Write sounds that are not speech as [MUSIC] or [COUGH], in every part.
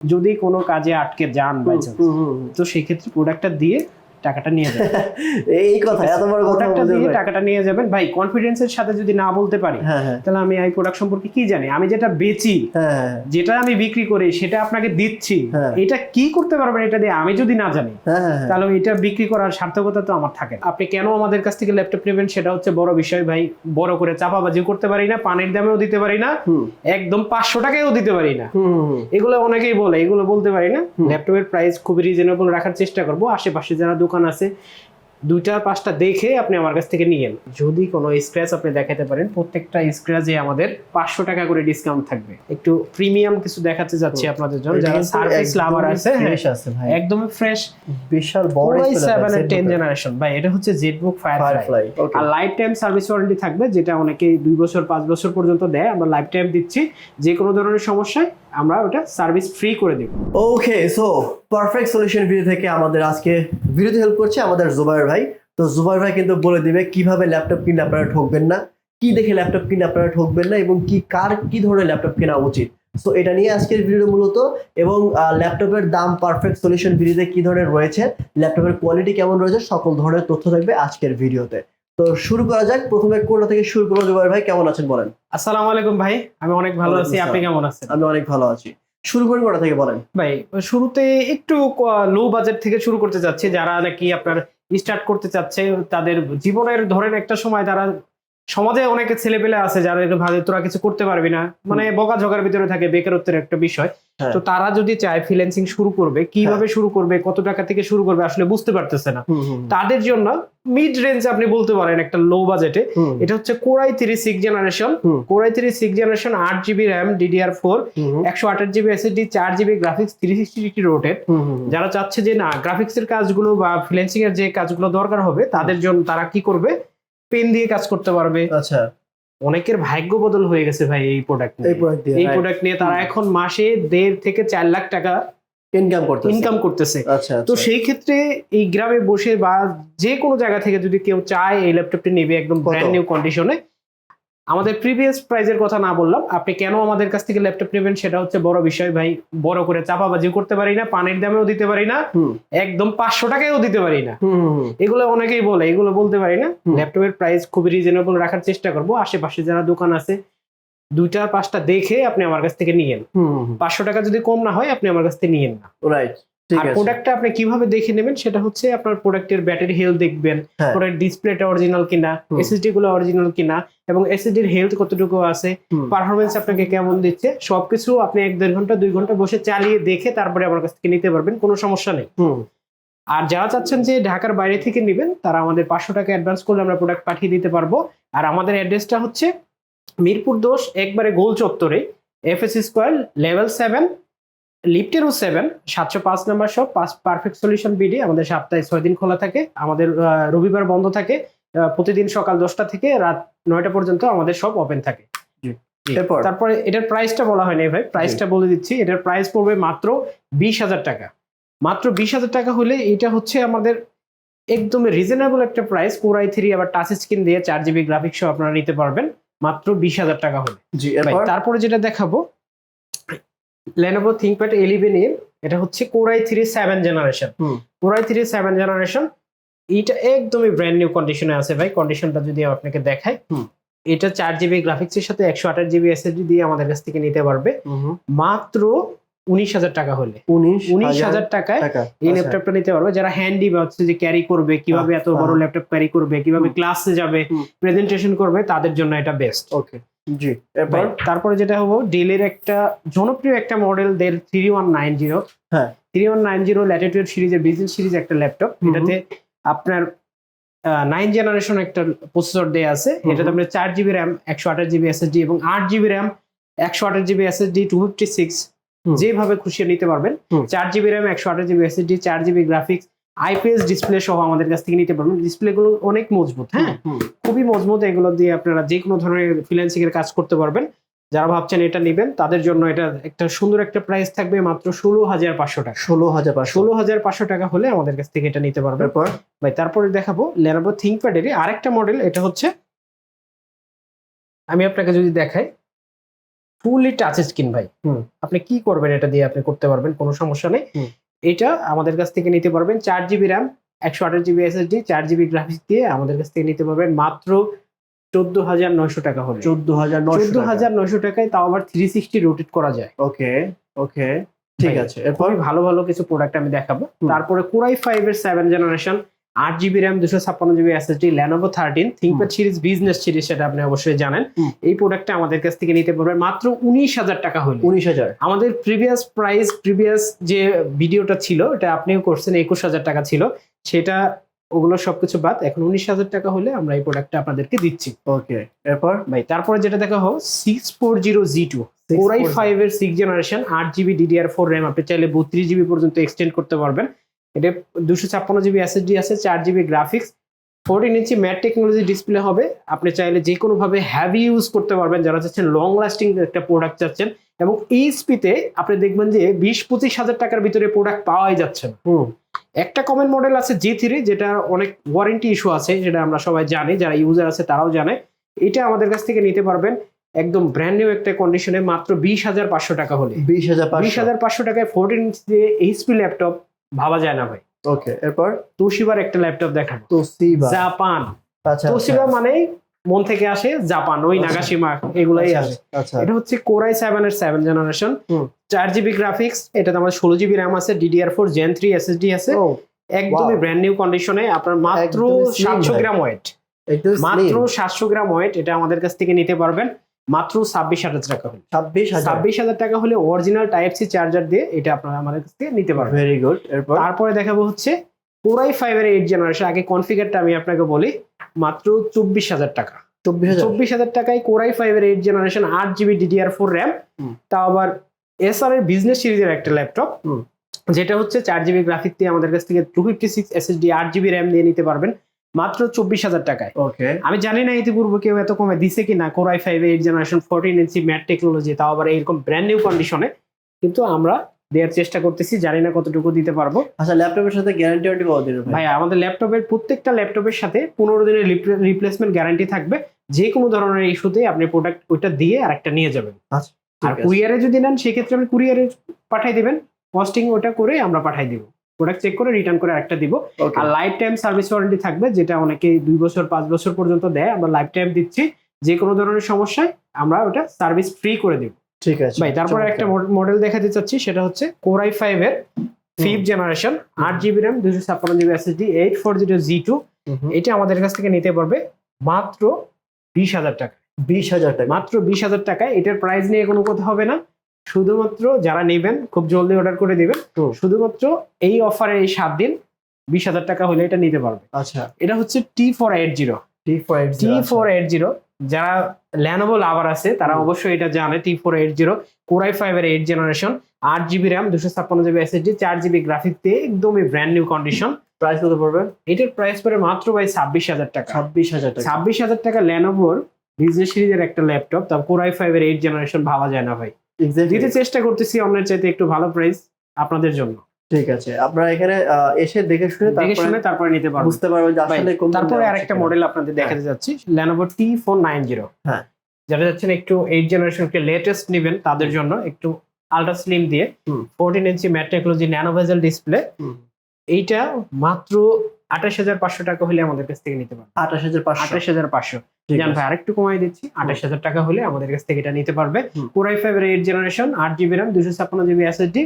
যদি কোনো কাজে আটকে যান। তো সেক্ষেত্রে প্রোডাক্টটা দিয়ে টাকাটা নিয়ে যাবেন। [LAUGHS] এই কথা এত বড় কথা দিয়ে টাকাটা নিয়ে যাবেন। ভাই কনফিডেন্সের সাথে যদি না বলতে পারি হ্যাঁ হ্যাঁ। তাহলে আমি এই প্রোডাক্ট সম্পর্কে কি জানি? আমি যেটা বেচি হ্যাঁ যেটা আমি বিক্রি করি সেটা আপনাকে দিচ্ছি। এটা কি করতে পারবেন এটা দিয়ে আমি যদি না জানি। তাহলে এটা বিক্রি করার সার্থকতা তো আমার থাকে আপনি কেন আমাদের কাছ থেকে ল্যাপটপ নেবেন? সেটা হচ্ছে বড় বিষয় ভাই। বড় করে চাপাবাজিও করতে পারি না পানির দামেও দিতে পারি না একদম পাঁচশো টাকায়ও দিতে পারি না। এগুলো অনেকেই বলে এগুলো বলতে পারি না। ল্যাপটপের প্রাইস খুবই রিজনেবল রাখার চেষ্টা করব। আশেপাশে যারা দোকান আছে দুইটা পাঁচটা দেখে আপনি আমার কাছ থেকে নিয়েন যদি কোনো স্ক্র্যাচ আপনি দেখাতে পারেন প্রত্যেকটা স্ক্র্যাচে আমাদের পাঁচশো টাকা করে ডিসকাউন্ট থাকবে। একটু প্রিমিয়াম কিছু দেখাতে যাচ্ছি আপনাদের জন্য যারা সার্ভিস লাভার আছে হ্যাঁ, একদমই ফ্রেশ বিশাল বড় সেভেন এর। টেন জেনারেশন ভাই এটা হচ্ছে জেটবুক ফায়ারফ্লাই. আর লাইফ টাইম সার্ভিস ওয়ারেন্টি থাকবে যেটা অনেকে দুই বছর পাঁচ বছর পর্যন্ত দেয়। আমরা লাইফ টাইম দিচ্ছি যে কোনো ধরনের সমস্যায় আমরা ওটা সার্ভিস ফ্রি করে দিব। Okay so perfect solution video থেকে আমাদের আজকে ভিডিওতে হেল্প করছে আমাদের জুবাইর ভাই। তো জুবাইর ভাই কিন্তু বলে দিবে কীভাবে ল্যাপটপ কিনে আপনারা ঠকবেন না, কি দেখে ল্যাপটপ কিনে আপনারা ঠকবেন না এবং কি কার কি ধরনের ল্যাপটপ কেনা উচিত। তো এটা নিয়ে আজকের ভিডিও মূলত এবং ল্যাপটপের দাম পারফেক্ট সলিউশন ভিডিওতে কি ধরনের রয়েছে ল্যাপটপের কোয়ালিটি কেমন রয়েছে, সকল ধরনের তথ্য থাকবে আজকের ভিডিওতে তো শুরু করা যাক। প্রথমে কোনটা থেকে শুরু করব জুবাইর ভাই? কেমন আছেন বলেন? আসসালামু আলাইকুম ভাই। আমি অনেক ভালো আছি। আপনি কেমন আছেন? আমি অনেক ভালো আছি। শুরু করি কোটা থেকে বলেন? ভাই শুরুতে একটু লো বাজেট থেকে শুরু করতে যাচ্ছে যারা নাকি আপনার স্টার্ট করতে চাচ্ছে তাদের জীবনের ধরেন একটা সময় তারা সমাজে অনেকে ছেলেপেলে আছে যারা একটু ভাবে তোরা কিছু করতে পারবি না। মানে বকা ঝগার ভিতরে থাকে বেকারত্বের একটা বিষয়। হ্যাঁ। তো তারা যদি চায় ফ্রিল্যান্সিং শুরু করবে কীভাবে শুরু করবে কত টাকা থেকে শুরু করবে আসলে বুঝতে পারতেছে না। তাদের জন্য মিড রেঞ্জ আপনি বলতে পারেন একটা লো বাজেটে এটা হচ্ছে core i three six generation core i three six generation আট জিবি র্যাম ডিডিআর ফোর একশো আঠাশ জিবি এসএসডি চার GB graphics three sixty degree rotate hmm, hmm, যারা চাচ্ছে যে না গ্রাফিক্স এর কাজগুলো বা ফ্রিল্যান্সিং এর যে কাজগুলো দরকার হবে তাদের জন্য তারা কি করবে? পেন দিয়ে কাজ করতে পারবে। আচ্ছা। অনেকের ভাগ্য বদল হয়ে গেছে ভাই এই প্রোডাক্ট এই প্রোডাক্ট এই প্রোডাক্ট নিয়ে তারা এখন মাসে দেড় থেকে চার লাখ টাকা ইনকাম করতে ইনকাম করতেছে। আচ্ছা তো আচ্ছা। সেই ক্ষেত্রে এই গ্রামে বসে বা যে কোনো জায়গা থেকে যদি কেউ চায় এই ল্যাপটপটি নেবে একদম ব্র্যান্ড নিউ কন্ডিশনে আমাদের প্রিভিয়াস প্রাইজের কথা না বললাম। আপনি কেন আমাদের কাছ থেকে ল্যাপটপ নেবেন সেটা হচ্ছে বড় বিষয় ভাই। বড় করে চাপাবাজিও করতে পারি না পানির দামেও দিতে পারি না একদম পাঁচশো টাকায়ও দিতে পারি না। এগুলো অনেকেই বলে এগুলো বলতে পারি না। ল্যাপটপের প্রাইস খুবই রিজনেবল রাখার চেষ্টা করব। আশেপাশে যারা দোকান আছে দুইটা পাঁচটা দেখে আপনি আমার কাছ থেকে নিয়েন। পাঁচশো টাকা যদি কম না হয় আপনি আমার কাছ থেকে নিয়েন না। রাইট আর প্রোডাক্টটা আপনি কীভাবে দেখে নেবেন সেটা হচ্ছে আপনার প্রোডাক্টের ব্যাটারি হেলথ দেখবেন হ্যাঁ। পরে ডিসপ্লেটা অরিজিনাল কিনা এসএসডি গুলো অরিজিনাল কিনা এবং এসএসডির হেলথ কতটুকু আছে পারফরমেন্স আপনাকে কেমন দিচ্ছে সবকিছু আপনি এক দেড় ঘণ্টা দুই ঘণ্টা বসে চালিয়ে দেখে তারপরে আমার কাছ থেকে নিতে পারবেন কোনো সমস্যা নেই। আর যারা চাচ্ছেন যে ঢাকার বাইরে থেকে নেবেন তারা আমাদের পাঁচশো টাকা অ্যাডভান্স করলে আমরা প্রোডাক্ট পাঠিয়ে দিতে পারব। আর আমাদের অ্যাড্রেসটা হচ্ছে মিরপুর দোষ একবারে গোল চত্বরে এফএস স্কোয়ার লেভেল সেভেন লিফটেরও সেভেন সাতশো পাঁচ নাম্বার সব পাঁচ পারফেক্ট সলিউশন বিডি আমাদের সপ্তাহে ছয় দিন খোলা থাকে আমাদের আহ, রবিবার বন্ধ থাকে আহ, প্রতিদিন সকাল দশটা থেকে রাত নয়টা পর্যন্ত আমাদের সব ওপেন থাকে? তারপরে এটার প্রাইসটা বলা হয়নি ভাই প্রাইসটা বলে দিচ্ছি এটার প্রাইস পড়বে মাত্র বিশ হাজার টাকা। মাত্র বিশ হাজার টাকা হলে এটা হচ্ছে আমাদের একদমই রিজনেবল একটা প্রাইস কোরাই থ্রি আবার টাচ স্ক্রিন দিয়ে চার জিবি গ্রাফিক্স সহ আপনারা নিতে পারবেন মাত্র বিশ হাজার টাকা হলে। তারপরে যেটা দেখাবো লেনোভো থিঙ্কপ্যাড ইলেভেন এর এটা হচ্ছে core i three seven generation. Core i three seven generation এটা একদমই ব্র্যান্ড নিউ কন্ডিশনে আছে ভাই। কন্ডিশনটা যদি আপনাকে দেখাই এটা চার জিবি গ্রাফিক্স এর সাথে একশো আঠাশ জিবি এসএসডি দিয়ে আমাদের কাছ থেকে নিতে পারবে। মাত্র উনিশ হাজার টাকা হলে। উনিশ হাজার টাকায় টাকা। এই আচ্ছা। ল্যাপটপটা নিতে পারবে। যারা হ্যান্ডি বা হচ্ছে যে ক্যারি করবে কীভাবে এত বড় হ্যাঁ। ল্যাপটপ ক্যারি করবে কীভাবে ক্লাসে যাবে প্রেজেন্টেশন করবে তাদের জন্য এটা বেস্ট ওকে জি এরপর তারপরে যেটা হব ডেলের একটা জনপ্রিয় একটা model Dell three one nine zero হ্যাঁ। Three one nine zero latitude সিরিজের বিজনেস সিরিজ একটা ল্যাপটপ এটাতে আপনার নাইন জেনারেশন একটা প্রসেসর দেয়া আছে। এটাতে আপনার চার জিবি র্যাম একশো আঠাশ জিবি এসএসডি এবং আট জিবি র্যাম একশো আঠাশ GB SSD two fifty six যেভাবে খুশি নিতে পারবেন। চার জিবি র্যাম একশো আঠাশ জিবি এসএসডি চার জিবি গ্রাফিক্স আইপিএস ডিসপ্লে সহ আমাদের কাছ থেকে নিতে পারবেন। ডিসপ্লে গুলো অনেক মজবুত হ্যাঁ? খুবই মজবুত এগুলো দিয়ে আপনারা যে কোনো ধরনের ফ্রিল্যান্সিং এর কাজ করতে পারবেন। যারা ভাবছেন এটা নেবেন তাদের জন্য এটা একটা সুন্দর একটা প্রাইস থাকবে মাত্র ষোলো হাজার পাঁচশো টাকা। ষোলো হাজার ষোলো হাজার পাঁচশো টাকা হলে আমাদের কাছ থেকে এটা নিতে পারবেন। এরপর? ভাই তারপরে দেখাবো লেনোভো থিঙ্কপ্যাডের আরেকটা মডেল এটা হচ্ছে আমি আপনাকে যদি দেখাই ফুললি টাচ স্ক্রিন ভাই। হুম। আপনি কি করবেন এটা দিয়ে আপনি করতে পারবেন কোনো সমস্যা নেই। এটা আমাদের কাছ থেকে নিতে পারবেন চার জিবি র্যাম একশো আঠাশ জিবি এসএসডি চার জিবি গ্রাফিক্স দিয়ে আমাদের কাছ থেকে নিতে পারবেন মাত্র চোদ্দ হাজার নয়শো টাকা হলে। চোদ্দ হাজার চোদ্দ হাজার নয়শো টাকায় তাও আবার থ্রি সিক্সটি রোটেট করা যায়। ওকে ওকে ঠিক আছে। এরপর ভালো ভালো কিছু প্রোডাক্ট আমি দেখাবো। তারপরে কোরাই ফাইভ এর সেভেন জেনারেশন আট জিবি র্যাম দুশো ছাপ্পান্ন GB SSD Lenovo thirteen ThinkPad series business series সেটা আপনি অবশ্যই জানেন। এই প্রোডাক্টটা আমাদের কাছ থেকে নিতে পারবেন মাত্র উনিশ হাজার টাকা হলে। উনিশ হাজার। আমাদের প্রিভিয়াস প্রাইস প্রিভিয়াস যে ভিডিওটা ছিল এটা আপনিও করছেন একুশ হাজার টাকা ছিল। সেটা ওগুলো সবকিছু বাদ এখন উনিশ হাজার টাকা হলে আমরা এই প্রোডাক্টটা আপনাদেরকে দিচ্ছি। ওকে এরপর? ভাই তারপরে যেটা দেখা হোক six four zero G two core i five এর সিক্স জেনারেশন আট জিবি ডিডিআর ফোর র্যাম আপনি চাইলে বত্রিশ জিবি পর্যন্ত এক্সটেন্ড করতে পারবেন। এটা দুশো ছাপ্পান্ন জিবি এসএসডি আছে চার GB graphics fourteen inch matte technology display হবে। আপনি চাইলে যে কোনো ভাবে হ্যাভি ইউজ করতে পারবেন যারা চাচ্ছেন লং লাস্টিং একটা প্রোডাক্ট চাচ্ছেন। এবং এইচপিতে আপনি দেখবেন যে বিশ পঁচিশ হাজার টাকার ভিতরে প্রোডাক্ট পাওয়াই যাচ্ছে না। হুম। একটা কমন মডেল আছে জি থ্রি যেটা অনেক ওয়ারেন্টি ইস্যু আছে যেটা আমরা সবাই জানি যারা ইউজার আছে তারাও জানে। এটা আমাদের কাছ থেকে নিতে পারবেন একদম ব্র্যান্ড নিউ একটা কন্ডিশনে মাত্র বিশ হাজার পাঁচশো টাকা হলে। বিশ হাজার বিশ হাজার পাঁচশো টাকায় ফোরটিন এইচপি ল্যাপটপ ভাবা যায় না ভাই। ওকে এরপর তোশিবার একটা ল্যাপটপ দেখাবো। Toshiba Japan. আচ্ছা তোশিবা মানেই মন থেকে আসে জাপান ওই আচ্ছা। নাগাসীমা এগুলাই আচ্ছা, আসে। আচ্ছা। এটা হচ্ছে কোরাই সেভেন এর সেভেন জেনারেশন। চার জিবি গ্রাফিক্স এটাতে আমাদের ষোলো জিবি র্যাম আছে DDR four gen three SSD আছে। একদমই ব্র্যান্ড নিউ কন্ডিশনে আপনার মাত্র সাতশো। গ্রাম ওয়েট মাত্র সাতশো গ্রাম ওয়েট এটা আমাদের কাছ থেকে নিতে পারবেন। মাত্র ছাব্বিশ হাজার টাকা হলে। ছাব্বিশ হাজার। ছাব্বিশ হাজার টাকা হলে অরিজিনাল টাইপ সি চার্জার দিয়ে এটা আপনারা আমাদের কাছ থেকে নিতে পারবেন। ভেরি গুড এরপর? তারপরে দেখাবো হচ্ছে কোরাই ফাইভ এর এইট জেনারেশন আগে কনফিগারটা আমি আপনাকে বলি মাত্র চব্বিশ হাজার টাকা। চব্বিশ হাজার। টাকায় কোরাই ফাইভ এর এইট জেনারেশন আট জিবি ডিডিআর ফোর র্যাম তাও আবার এসআর এর বিজনেস সিরিজের একটা ল্যাপটপ। যেটা হচ্ছে চার জিবি গ্রাফিক দিয়ে আমাদের কাছ থেকে টু ফিফটি সিক্স এসএসডি আট জিবি র্যাম দিয়ে নিতে পারবেন। মাত্র চব্বিশ হাজার টাকায়। ওকে। আমি জানি না ইতিপূর্বে কেউ এত কমে দিছে কি না core i five eight generation fourteen inch matte technology তাও আবার এরকম ব্র্যান্ড নিউ কন্ডিশনে কিন্তু আমরা দেওয়ার চেষ্টা করতেছি জানি না কতটুকু দিতে পারব। আচ্ছা ল্যাপটপের সাথে গ্যারান্টি ওয়ারেন্টি ভাই আমাদের ল্যাপটপের প্রত্যেকটা ল্যাপটপের সাথে পনেরো দিনের রিপ্লেসমেন্ট গ্যারান্টি থাকবে। যে কোনো ধরনের ইস্যুতে আপনি প্রোডাক্ট ওইটা দিয়ে আরেকটা নিয়ে যাবেন। আচ্ছা আর কুরিয়ারে যদি নেন সেক্ষেত্রে আপনি কুরিয়ারে পাঠিয়ে দিবেন। কস্টিং ওটা করে আমরা পাঠিয়ে দিব। প্রোডাক্ট চেক করে রিটার্ন করে আরেকটা দিব। আর লাইফ টাইম সার্ভিস ওয়ারেন্টি থাকবে যেটা অনেকে দুই বছর পাঁচ বছর পর্যন্ত দেয়। আমরা লাইফ টাইম দিচ্ছি যে কোনো ধরনের সমস্যায় আমরা ওটা সার্ভিস ফ্রি করে দিব। ঠিক আছে। ভাই তারপরে একটা মডেল দেখাতে চাচ্ছি সেটা হচ্ছে কোরাই ফাইভ এর ফিফথ জেনারেশন আট জিবি র্যাম দুশো ছাপ্পান্ন GB SSD eight four zero G two এটা আমাদের কাছ থেকে নিতে পারবে মাত্র বিশ হাজার টাকা। বিশ হাজার টাকা। মাত্র বিশ হাজার টাকায়। এটার প্রাইস নিয়ে কোনো কথা হবে না। শুধুমাত্র যারা নেবেন খুব জলদি অর্ডার করে দিবেন। শুধুমাত্র এই অফারে এই সাত দিন বিশ হাজার টাকা হলে এটা নিতে পারবে। আচ্ছা। এটা হচ্ছে T four eight zero T four eight T four eight zero যারা ল্যানোভো লাভার আছে তারা অবশ্যই এটা জানে T four eight zero core i five এর এইট জেনারেশন আট জিবি র্যাম দুশো ছাপ্পান্ন জিবি এসএসডি চার জিবি গ্রাফিক দিয়ে একদমই ব্র্যান্ড নিউ কন্ডিশন প্রাইস কত পড়বে? এটার প্রাইস পড়ে মাত্র ভাই ছাব্বিশ হাজার টাকা। ছাব্বিশ হাজার টাকা। ছাব্বিশ হাজার টাকা ল্যানোভোর বিজনেস সিরিজের একটা ল্যাপটপ তার কোরাই ফাইভ এর এইট জেনারেশন ভাবা যায় না ভাই। দিতে চেষ্টা করতেছি অন্যের চাইতে একটু ভালো প্রাইস আপনাদের জন্য। ঠিক আছে। আপনারা এখানে এসে দেখে শুনে দেখে শুনে তারপরে নিতে পারবেন। বুঝতে পারবেন যে আসলে কোন তারপরে আরেকটা মডেল আপনাদের দেখাতে যাচ্ছি টি ফোর নাইন জিরো হ্যাঁ। যারা যাচ্ছেন একটু এইট জেনারেশন কে লেটেস্ট নেবেন তাদের জন্য একটু আলট্রা স্লিম দিয়ে hmm. Fourteen inch matte technology ন্যানোভেজাল ডিসপ্লে এইটা মাত্র আঠাশ হাজার পাঁচশো টাকা হলে আমাদের কাছ থেকে নিতে পারবেন আঠাশ হাজার পাঁচশো। আঠাশ হাজার পাঁচশো। জান ভাই আরেকটু কমাই দিচ্ছি। আঠাশ হাজার টাকা হলে আমাদের কাছ থেকে এটা নিতে পারবে। Core i five eight generation আট জিবি র্যাম দুশো ছাপ্পান্ন GB SSD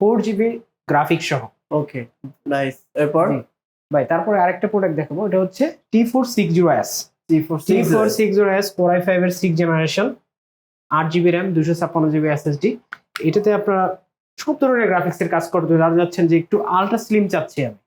four GB graphics সহ। ওকে নাইস এরপর? ভাই তারপরে আরেকটা প্রোডাক্ট দেখাবো। এটা হচ্ছে T four six zero S T four six zero S core i five এর সিক্স জেনারেশন আট জিবি র্যাম দুশো ছাপ্পান্ন জিবি এসএসডি এটাতে আপনারা সব ধরনের গ্রাফিক্স এর কাজ করতে যারা যাচ্ছেন যে একটু আলট্রা স্লিম চাচ্ছি আমি।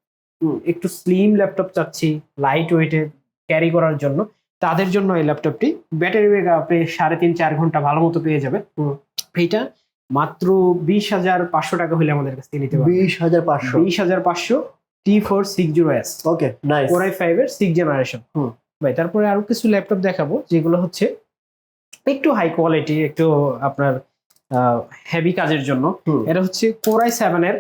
একটু স্লিম ল্যাপটপ চাচ্ছি লাইট ওয়েটে ক্যারি করার জন্য তাদের জন্য এই ল্যাপটপটি ব্যাটারি ব্যাক আপনি সাড়ে তিন চার ঘণ্টা ভালো মতো পেয়ে যাবেন হুম। এইটা মাত্র বিশ হাজার পাঁচশো টাকা হলে আমাদের কাছ থেকে নিতে পারবেন বিশ হাজার পাঁচশো বিশ হাজার পাঁচশো T four six zero S okay nice core i five এর সিক্স জেনারেশন হুম। ভাই তারপরে আরও কিছু ল্যাপটপ দেখাবো যেগুলো হচ্ছে একটু হাই কোয়ালিটি একটু আপনার হেভি কাজের জন্য। এটা হচ্ছে কোরাই সেভেন এর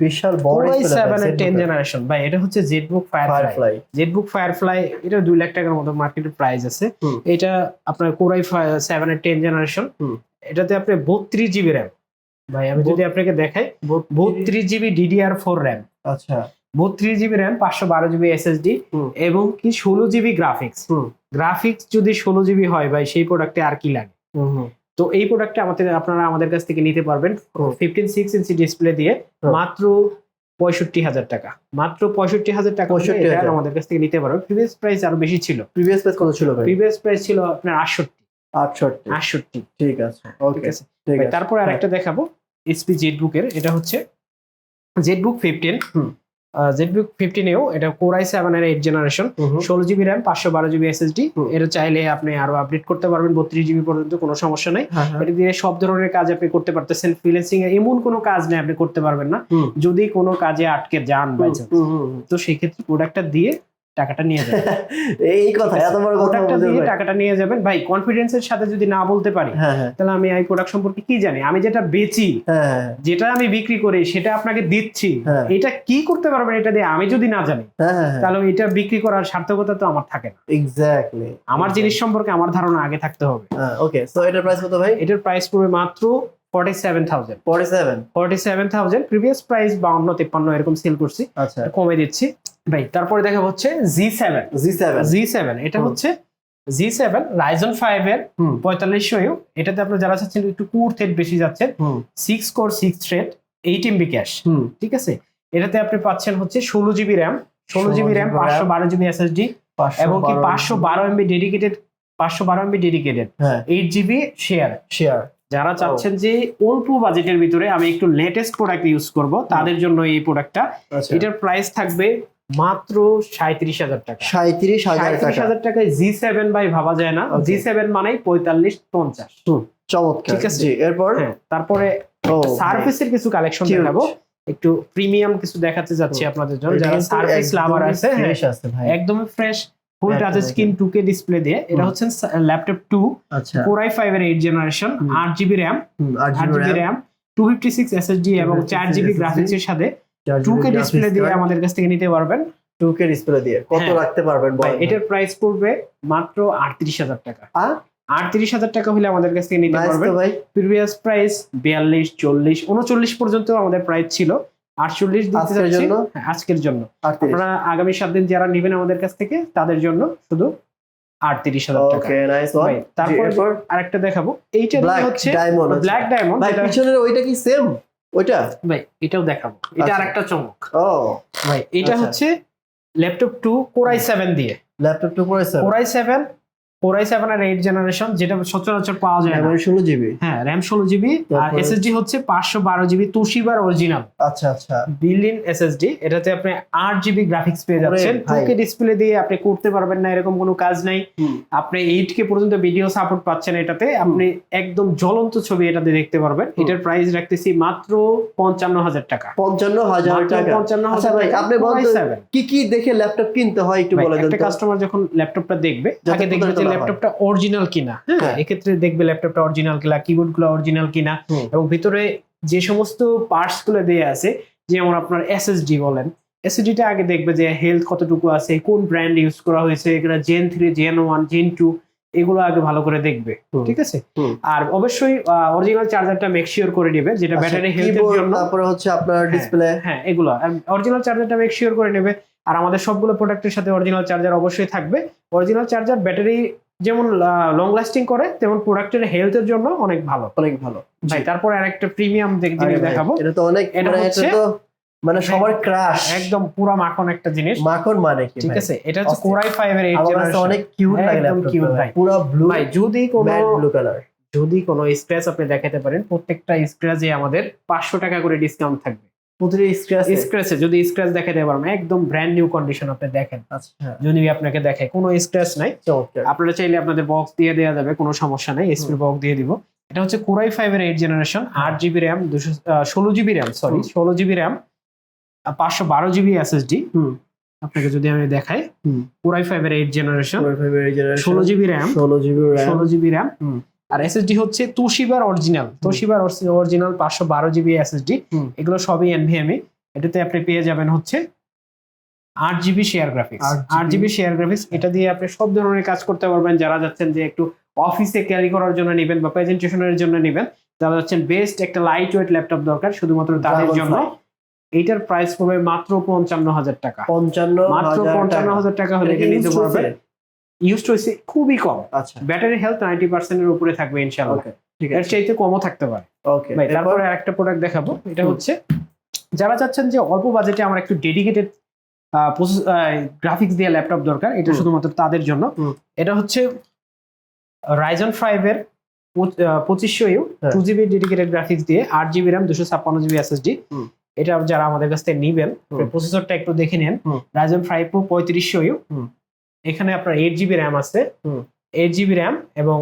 বিশাল বড় সেভেন এর টেন জেনারেশন ভাই এটা হচ্ছে জেটবুক ফায়ারফ্লাই জেটবুক ফায়ারফ্লাই এটা দুই লাখ টাকার মতো মার্কেটের প্রাইস আছে। এটা আপনার কোরাই সেভেন এর টেন জেনারেশন হুম। এটাতে আপনি বত্রিশ জিবি র্যাম ভাই আমি যদি আপনাকে দেখাই বত্রিশ জিবি ডিডিআর ফোর র্যাম আচ্ছা। বত্রিশ জিবি র্যাম পাঁচশো বারো জিবি এসএসডি। এবং কি ষোলো জিবি গ্রাফিক্স। গ্রাফিক্স যদি ষোলো জিবি হয় ভাই সেই প্রোডাক্টে আর কি লাগে? হুম, হুম। তো এই প্রোডাক্টটা আমাদের আপনারা আমাদের কাছ থেকে নিতে পারবেন। ফিফটিন সিক্স ইঞ্চি ডিসপ্লে দিয়ে মাত্র পঁয়ষট্টি হাজার টাকা। মাত্র পঁয়ষট্টি হাজার টাকা 65,000 এটা আমাদের কাছ থেকে নিতে পারবেন। প্রিভিয়াস প্রাইস আরও বেশি ছিল। প্রিভিয়াস প্রাইস কত ছিল ভাই? প্রিভিয়াস প্রাইস ছিল আপনার আটষট্টি। আটষট্টি। আটষট্টি। ঠিক আছে। ঠিক ওকে তারপর আরেকটা দেখাবো। এইচপি জেটবুকের এটা হচ্ছে জেটবুক ফিফটিন হুম। জেটবুক ফিফটিনেও এটা সেভেন এর এইট জেনারেশন। ষোলো জিবি র্যাম পাঁচশো বারো জিবি এসএসডি। এটা চাইলে আপনি আরও আপডেট করতে পারবেন বত্রিশ জিবি পর্যন্ত কোনো সমস্যা নেই হ্যাঁ, হ্যাঁ। এটা দিয়ে সব ধরনের কাজ আপনি করতে পারতেছেন ফ্রিলেন্সিং এমন কোনো কাজ নেই আপনি করতে পারবেন না যদি কোনো কাজে আটকে যান বাই। তো সেই ক্ষেত্রে প্রোডাক্টটা দিয়ে টাকাটা নিয়ে যাবেন। [LAUGHS] এই কথা এত বড় কথা দিয়ে টাকাটা নিয়ে যাবেন। ভাই কনফিডেন্সের সাথে যদি না বলতে পারি হ্যাঁ হ্যাঁ। তাহলে আমি এই প্রোডাক্ট সম্পর্কে কি জানি? আমি যেটা বেচি হ্যাঁ যেটা আমি বিক্রি করি সেটা আপনাকে দিচ্ছি। এটা কি করতে পারবেন এটা দিয়ে আমি যদি না জানি তাহলে এটা বিক্রি করার সার্থকতা তো আমার থাকে না। এক্স্যাক্টলি আমার জিনিস সম্পর্কে আমার ধারণা আগে থাকতে হবে। ওকে সো এটার প্রাইস কত ভাই? এটার প্রাইস পড়বে মাত্র forty seven thousand 47 forty seven thousand previous price বাউন্ন তিপ্পান্ন এরকম সেল করছি। আচ্ছা। কমে দিচ্ছি। ভাই তারপরে দেখা হচ্ছে জি সেভেন জি7 জি সেভেন এটা। হচ্ছে জি সেভেন রাইজন ফাইভ এর হুম। পঁয়তাল্লিশশো ইউ। এটাতে আপনি যারা চাচ্ছেন একটু কুর থ্রেড বেশি যাচ্ছেন হুম। Six core six thread eight MB cache ঠিক আছে? এটাতে আপনি পাচ্ছেন হচ্ছে ষোলো জিবি র্যাম ষোলো জিবি র্যাম পাঁচশো বারো জিবি এসএসডি এবং কি পাঁচশো বারো এমবি ডেডিকেটেড পাঁচশো বারো MB dedicated eight GB share share যারা চাচ্ছেন যে অল্প বাজেটের ভিতরে আমি একটু লেটেস্ট প্রোডাক্ট ইউজ করব তাদের জন্য এই প্রোডাক্টটা আচ্ছা। এটার প্রাইস থাকবে মাত্র সাঁত্রিশ হাজার টাকা। 37000 সাঁত্রিশ হাজার টাকায় জি সেভেন বাই ভাবা যায় না। জি সেভেন মানেই পঁয়তাল্লিশ পঞ্চাশ চমৎকার। ঠিক আছে। এরপর? হ্যাঁ তারপরে সার্ভিসের কিছু কালেকশন দেখাবো। একটু প্রিমিয়াম কিছু দেখাতে যাচ্ছি আপনাদের জন্য। যারা সার্ভিস লাভার আছে হ্যাঁ, ফ্রেশ ভাই। Full touch screen two K display দিয়ে। এটা হচ্ছে ল্যাপটপ টু আচ্ছা। কোরাই ফাইভ এর এইট জেনারেশন। আট জিবি র্যাম আট আট GB GB RAM, RAM two fifty six SSD এবং 256 চার জিবি SSD, গ্রাফিক্স এর সাথে চার টু জিবি কে ডিসপ্লে দিয়ে আমাদের কাছ থেকে নিতে পারবেন। 2K ডিসপ্লে দিয়ে। কত হ্যাঁ। রাখতে পারবেন এটার প্রাইস পড়বে মাত্র আটত্রিশ হাজার টাকা। আটত্রিশ হাজার টাকা হলে আমাদের কাছ থেকে নিতে পারবেন। ভাই। প্রিভিয়াস প্রাইস বিয়াল্লিশ চল্লিশ উনচল্লিশ পর্যন্ত আমাদের প্রাইস ছিল। আটচল্লিশ দিতে যাচ্ছি। জন্য? হ্যাঁ, আজকের জন্য। 38 আপনারা আগামী সাত দিন যারা নেবেন আমাদের কাছ থেকে তাদের জন্য শুধু আটত্রিশ হাজার টাকা। তারপরে আরেকটা দেখাবো। এইটা হচ্ছে ব্ল্যাক ডায়মন্ড পিছনের ওইটা কি সেম ওইটা? ভাই এটাও দেখাবো। এটা আর আরেকটা চমক। ও। ভাই এটা আচ্ছা। হচ্ছে laptop two core i seven দিয়ে। ল্যাপটপ টু পরে seven. Core i seven core i seven R eight generation যেটা সচরাচর পাওয়া যায় না। ষোলো জিবি হ্যাঁ র্যাম ষোলো জিবি আর এসএসডি হচ্ছে পাঁচশো বারো জিবি অরিজিনাল আচ্ছা আচ্ছা। বিল্ডিং এসএসডি এটাতে আপনি আট জিবি গ্রাফিক্স পেয়ে যাচ্ছেন। টুকে ডিসপ্লে দিয়ে আপনি করতে পারবেন না এরকম কোনো কাজ নাই। আপনি এইট কে পর্যন্ত ভিডিও সাপোর্ট পাচ্ছেন এটাতে। আপনি একদম জ্বলন্ত ছবি এটাতে দেখতে পারবেন। এটার প্রাইস রাখতেছি মাত্র পঞ্চান্ন হাজার টাকা। পঞ্চান্ন হাজার টাকা। পঞ্চান্ন আচ্ছা হাজার ভাই আপনি বলতে কি কি দেখে ল্যাপটপ কিনতে হয় একটু বলে দেন একটা কাস্টমার যখন ল্যাপটপটা দেখবে আগে দেখবে হয়। ল্যাপটপটা অরিজিনাল কিনা। হ্যাঁ হ্যাঁ। এক্ষেত্রে দেখবে ল্যাপটপটা অরিজিনাল কিনা কিবোর্ডগুলো অরিজিনাল কিনা এবং ভিতরে যে সমস্ত পার্টসগুলো দেওয়া আছে যেমন আপনার এসএসডি বলেন এসএসডিটা আগে দেখবে যে হেলথ কতটুকু আছে কোন ব্র্যান্ড ইউজ করা হয়েছে এগুলো gen three gen one gen two এগুলো আগে ভালো করে দেখবে ঠিক আছে? আর অবশ্যই অরিজিনাল চার্জারটা মেক শিওর করে নেবে যেটা আচ্ছা, ব্যাটারি হেলথের keyboard, জন্য। তারপরে হচ্ছে আপনার ডিসপ্লে হ্যাঁ এগুলো অরিজিনাল চার্জারটা মেক শিওর করে নেবে। আর আমাদের সবগুলো প্রোডাক্টের সাথে অরিজিনাল চার্জার অবশ্যই থাকবে। অরিজিনাল চার্জার ব্যাটারি যেমন লং লাস্টিং করে তেমন প্রোডাক্টের হেলথের জন্য অনেক ভালো। অনেক ভালো। ভাই তারপর আরেকটা প্রিমিয়াম আরে জিনিস দেখাবো। এটা তো অনেক এটা মানে হচ্ছে- তো মানে সবার ক্রাশ একদম পুরা মাখন একটা জিনিস। মাখন মানে কি ঠিক আছে এটা হচ্ছে কোরাই ফাইভ এর এইট আমার কাছে জেনারেশন অনেক কিউট লাগে একদম cute ভাই। পুরো ব্লু ভাই যদি কোনো ব্লু কালার যদি কোনো স্ক্র্যাচ আপনি দেখাতে পারেন প্রত্যেকটা স্ক্র্যাচে আমাদের পাঁচশো টাকা করে ডিসকাউন্ট থাকবে। প্রতিটি স্ক্র্যাচ স্ক্র্যাচে যদি স্ক্র্যাচ দেখাতে পারেন একদম ব্র্যান্ড নিউ কন্ডিশন আপনি দেখেন। আচ্ছা। যদি আপনাকে দেখে কোনো স্ক্র্যাচ নাই। আপনারা চাইলে আপনাদের বক্স দিয়ে দেওয়া যাবে কোনো সমস্যা নেই এসপি বক্স দিয়ে দিব। এটা হচ্ছে কোরাই ফাইভ এর এইট জেনারেশন আট জিবি র্যাম দুশো ষোলো জিবি র্যাম সরি ষোলো জিবি র্যাম পাঁচশো বারো জিবি এসএসডি আপনাকে যদি আমি দেখাই কোরাই ফাইভ এর এইট জেনারেশন Core i5 ষোলো জিবি র্যাম ষোলো জিবি র্যাম ষোলো জিবি র্যাম। আর এসএসডি হচ্ছে তুশিবার অরিজিনাল তুশিবার অরিজিনাল পাঁচশো বারো জিবি এসএসডি। এগুলো সবই এনভিএমই এটাতে আপনি পেয়ে যাবেন হচ্ছে আট জিবি শেয়ার গ্রাফিক্স 8 আট জিবি। শেয়ার গ্রাফিক্স এটা দিয়ে আপনি সব ধরনের কাজ করতে পারবেন। যারা যাচ্ছেন যে একটু অফিসে ক্যারি করার জন্য নেবেন বা প্রেজেন্টেশনের জন্য নেবেন যারা যাচ্ছেন বেস্ট একটা লাইট ওয়েট ল্যাপটপ দরকার শুধুমাত্র তাদের জন্য। এইটার প্রাইস পড়বে মাত্র পঞ্চান্ন হাজার টাকা। পঞ্চান্ন মাত্র পঞ্চান্ন হাজার টাকা হলে নিতে পারবেন। ইউজ হয়েছে খুবই কম। আচ্ছা। ব্যাটারি হেলথ নাইনটি পার্সেন্টের উপরে থাকবে ঠিক এর চাইতে কমও থাকতে পারে। ওকে ভাই তারপরে আরেকটা প্রোডাক্ট দেখাবো। এটা হচ্ছে যারা চাচ্ছেন যে অল্প বাজেটে আমার একটু ডেডিকেটেড গ্রাফিক্স দিয়ে ল্যাপটপ দরকার এটা শুধুমাত্র তাদের জন্য। এটা হচ্ছে রাইজন ফাইভ এর পঁচিশশো U. Two GB dedicated graphics দিয়ে আট জিবি র্যাম দুশো ছাপ্পান্ন জিবি এসএসডি। এটা যারা আমাদের কাছ থেকে নিবেন প্রসেসরটা একটু দেখে নেন। রাইজন ফাইভ পঁয়ত্রিশশো ইউ। এখানে আপনার এইট জিবি র্যাম আছে। হুম। এইট জিবি র্যাম এবং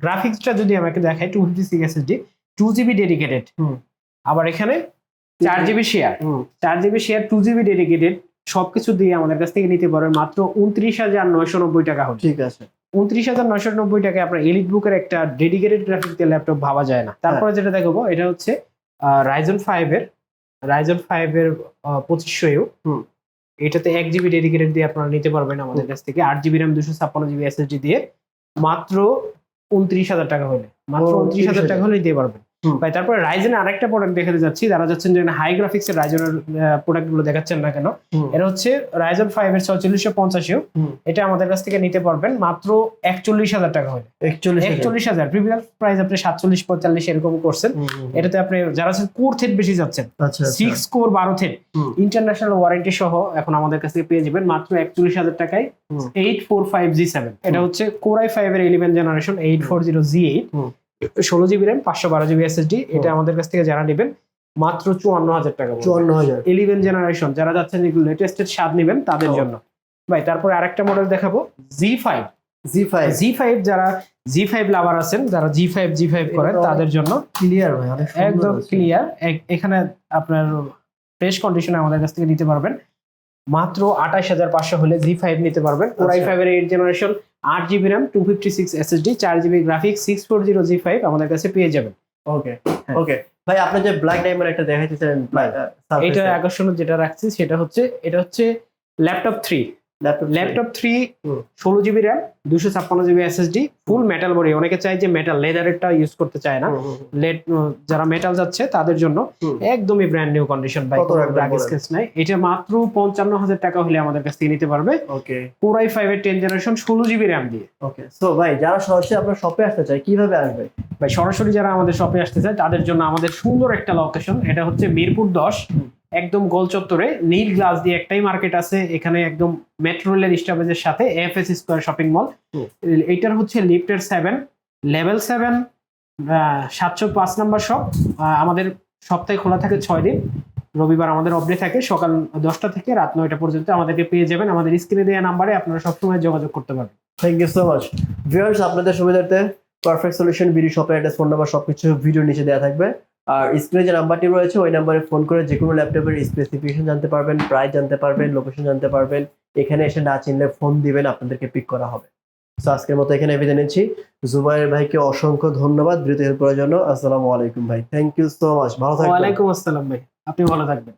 গ্রাফিক্সটা যদি আমাকে দেখায় two fifty six SSD two GB dedicated hmm. আবার এখানে চার জিবি শেয়ার হুম, চার GB share two GB dedicated সবকিছু দিয়ে আমাদের কাছ থেকে নিতে পারবেন। মাত্র উনত্রিশ হাজার নয়শো নব্বই টাকা হলে। ঠিক আছে। উনত্রিশ হাজার নয়শো নব্বই টাকায় আপনার এলিট বুকের একটা ডেডিকেটেড গ্রাফিক্স ল্যাপটপ ভাবা যায় না। তারপরে যেটা দেখাবো এটা হচ্ছে রাইজন ফাইভ এর রাইজন ফাইভ এর পঁচিশশো। এটাতে এক জিবি ডেডিকেটেড দিয়ে আপনারা নিতে পারবেন আমাদের কাছ থেকে। আট জিবি র্যাম দুশো ছাপ্পান্ন জিবি এসএসডি দিয়ে মাত্র উনত্রিশ হাজার টাকা হলে মাত্র উনত্রিশ হাজার টাকা হলে নিতে পারবেন। ভাই তারপরে রাইজেনের আরেকটা প্রোডাক্ট দেখাতে যাচ্ছি। যারা যাচ্ছেন যে হাই গ্রাফিক্স এর রাইজেনের প্রোডাক্টগুলো দেখাচ্ছেন না কেন এটা হচ্ছে রাইজন ফাইভ এর ছয়চল্লিশশো পঞ্চাশিও। এটা আমাদের কাছ থেকে নিতে পারবেন মাত্র একচল্লিশ হাজার টাকা হলে। একচল্লিশ হাজার। প্রিভিয়াস প্রাইস আপনি সাতচল্লিশ পঁয়তাল্লিশ এরকম করছেন। এটাতে আপনি যারা আছেন কোর থেট বেশি যাচ্ছেন। আচ্ছা আচ্ছা। সিক্স কোর বারো থেট ইন্টারন্যাশনাল ওয়ারেন্টি সহ এখন আমাদের কাছ থেকে পেয়ে যাবেন মাত্র একচল্লিশ হাজার টাকায়। Eight four five G seven এটা হচ্ছে কোরাই ফাইভ এর eleven generation eight four zero G eight. ষোলো জিবি র্যাম পাঁচশো বারো জিবি এসএসডি এটা আমাদের কাছ থেকে যারা নেবেন মাত্র চুয়ান্ন হাজার টাকা চুয়ান্ন হাজার। ইলেভেন জেনারেশন যারা যাচ্ছেন লেটেস্টের স্বাদ নেবেন তাদের জন্য। ভাই তারপরে আরেকটা মডেল দেখাবো G five G five G five যারা জি ফাইভ লাভার আছেন যারা জি ফাইভ জি ফাইভ করেন তাদের জন্য ক্লিয়ার ভাই একদম। ক্লিয়ার এখানে আপনার ফ্রেশ কন্ডিশনে আমাদের কাছ থেকে নিতে পারবেন। মাত্র আঠাশ হাজার পাঁচশো হলে জি ফাইভ নিতে পারবেন। কোরাই আই ফাইভ এর এইট জেনারেশন আট GB RAM two fifty six SSD চার GB graphics six four zero G five আমাদের কাছে পেয়ে যাবেন। ওকে হ্যাঁ। ওকে ভাই আপনি যে ব্ল্যাক ডায়মন্ড একটা দেখাইতেছেন এটা আকর্ষণ যেটা রাখছি সেটা হচ্ছে এটা হচ্ছে ল্যাপটপ থ্রি ল্যাপটপ থ্রি ষোলো জিবি র্যাম দুশো ছাপ্পান্ন GB SSD full metal body অনেকে চায় যে মেটাল লেদারেরটা ইউজ করতে চায় না। লেট যারা মেটাল যাচ্ছে তাদের জন্য একদমই ব্র্যান্ড নিউ কন্ডিশন বাই কত রাখবেন দাগ বলেন? স্কেচ নাই। এটা মাত্র পঞ্চান্ন হাজার টাকা হলে আমাদের কাছ থেকে নিতে পারবে। ওকে কোরাই ফাইভ এর টেন জেনারেশন ষোলো জিবি র্যাম দিয়ে। ওকে সো ভাই যারা সরাসরি আপনার শপে আসতে চায় কীভাবে আসবে? ভাই সরাসরি যারা আমাদের শপে আসতে চায় তাদের জন্য আমাদের সুন্দর একটা লোকেশন এটা হচ্ছে মিরপুর দশ। একদম গোল চত্বরে নীল গ্লাস দিয়ে একটাই মার্কেট আছে এখানে একদম মেট্রো রেলের স্টপেজের সাথে এফএস স্কোয়ার শপিং মল। এইটার হচ্ছে লিফটের সেভেন লেভেল সেভেন সাতশো পাঁচ নাম্বার শপ আমাদের সপ্তাহে খোলা থাকে ছয় দিন। রবিবার আমাদের অবডে থাকে সকাল দশটা থেকে রাত নয়টা পর্যন্ত আমাদেরকে পেয়ে যাবেন। আমাদের স্ক্রিনে দেওয়া নাম্বারে আপনারা সবসময় যোগাযোগ করতে পারবেন। Thank you so much viewers আপনাদের সুবিধার্থে পারফেক্ট সলিউশন বিডি শপের অ্যাড্রেস ফোন নাম্বার সবকিছু ভিডিও নিচে দেওয়া থাকবে। আর স্ক্রিনে যে নাম্বারটি রয়েছে, ওই নাম্বারে ফোন করে যে কোনো ল্যাপটপের স্পেসিফিকেশন জানতে পারবেন প্রাইস জানতে পারবেন লোকেশন জানতে পারবেন। এখানে এসে না চিনলে ফোন দিবেন, আপনাদেরকে পিক করা হবে। সো আজকের মতো এখানে বিদায় নিচ্ছি। জুবাইর ভাইকে অসংখ্য ধন্যবাদ, দ্রুত হেল্প করার জন্য। আসসালামু আলাইকুম ভাই। থ্যাংক ইউ সো মাচ ভালো থাকবেন। ওয়ালাইকুম আসসালাম ভাই। আপনি ভালো থাকবেন।